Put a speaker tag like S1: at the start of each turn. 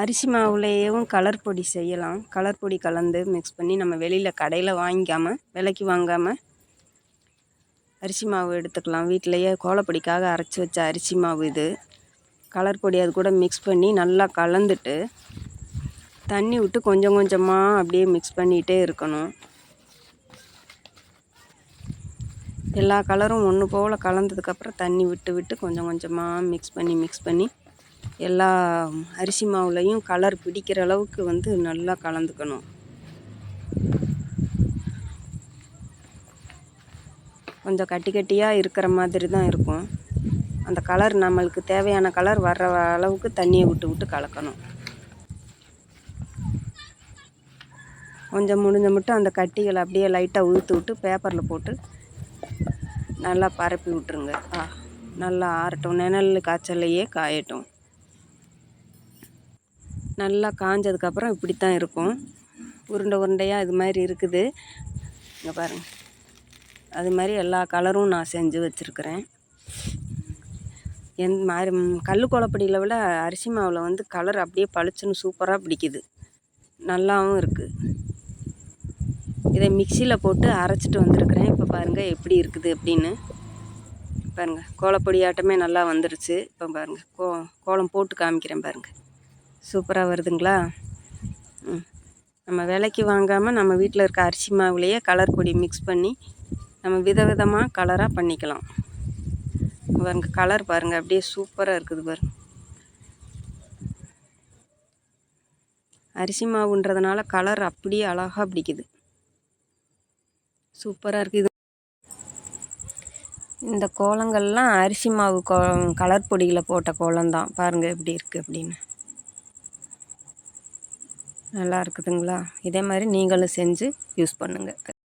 S1: அரிசி மாவுலேயும் கலர் பொடி செய்யலாம். கலர் பொடி கலந்து மிக்ஸ் பண்ணி நம்ம வெளியில் கடையில் வாங்கிக்காமல் விலைக்கு வாங்காமல் அரிசி மாவு எடுத்துக்கலாம். வீட்டிலையே கோலப்பொடிக்காக அரைச்சி வச்ச அரிசி மாவு இது. கலர் பொடி அது கூட மிக்ஸ் பண்ணி நல்லா கலந்துட்டு தண்ணி விட்டு கொஞ்சம் கொஞ்சமாக அப்படியே மிக்ஸ் பண்ணிகிட்டே இருக்கணும். எல்லா கலரும் ஒன்று போல் கலந்ததுக்கப்புறம் தண்ணி விட்டு விட்டு கொஞ்சம் கொஞ்சமாக மிக்ஸ் பண்ணி மிக்ஸ் பண்ணி எல்லா அரிசி மாவுலேயும் கலர் பிடிக்கிற அளவுக்கு வந்து நல்லா கலந்துக்கணும். கொஞ்சம் கட்டி கட்டியாக இருக்கிற மாதிரி தான் இருக்கும். அந்த கலர் நம்மளுக்கு தேவையான கலர் வர்ற அளவுக்கு தண்ணியை விட்டு விட்டு கலக்கணும். கொஞ்சம் முடிஞ்ச மட்டும் அந்த கட்டிகளை அப்படியே லைட்டாக உதுத்து விட்டு பேப்பரில் போட்டு நல்லா பரப்பி விட்ருங்க ஆ நல்லா ஆறட்டும். நிழல் காய்ச்சல்லையே காயட்டும். நல்லா காஞ்சதுக்கப்புறம் இப்படி தான் இருக்கும். உருண்டை உருண்டையாக இது மாதிரி இருக்குது. இங்கே பாருங்கள் அது மாதிரி எல்லா கலரும் நான் செஞ்சு வச்சுருக்கிறேன். எந்த மாதிரி கல் கோலப்பொடியில் விட அரிசி மாவில் வந்து கலர் அப்படியே பளிச்சுன்னு சூப்பராக பிடிக்குது. நல்லாவும் இருக்குது இதை மிக்சியில் போட்டு அரைச்சிட்டு வந்திருக்கிறேன். இப்போ பாருங்கள் எப்படி இருக்குது அப்படின்னு. பாருங்கள் கோலப்பொடி ஆட்டமே நல்லா வந்துருச்சு. இப்போ பாருங்கள் கோ கோலம் போட்டு காமிக்கிறேன் பாருங்கள் சூப்பராக வருதுங்களா? ம். நம்ம விலைக்கு வாங்காமல் நம்ம வீட்டில் இருக்க அரிசி மாவுலேயே கலர் பொடி மிக்ஸ் பண்ணி நம்ம விதவிதமாக கலராக பண்ணிக்கலாம். பாருங்க கலர் பாருங்கள் அப்படியே சூப்பராக இருக்குது பாருங்க. அரிசி மாவுன்றதுனால கலர் அப்படியே அழகாக பிடிக்குது. சூப்பராக இருக்குது. இந்த கோலங்கள்லாம் அரிசி மாவு கோ கலர் பொடியில் போட்ட கோலம் தான் பாருங்கள் எப்படி இருக்குது அப்படின்னு. நல்லா இருக்குதுங்களா? இதே மாதிரி நீங்களும் செஞ்சு யூஸ் பண்ணுங்கள்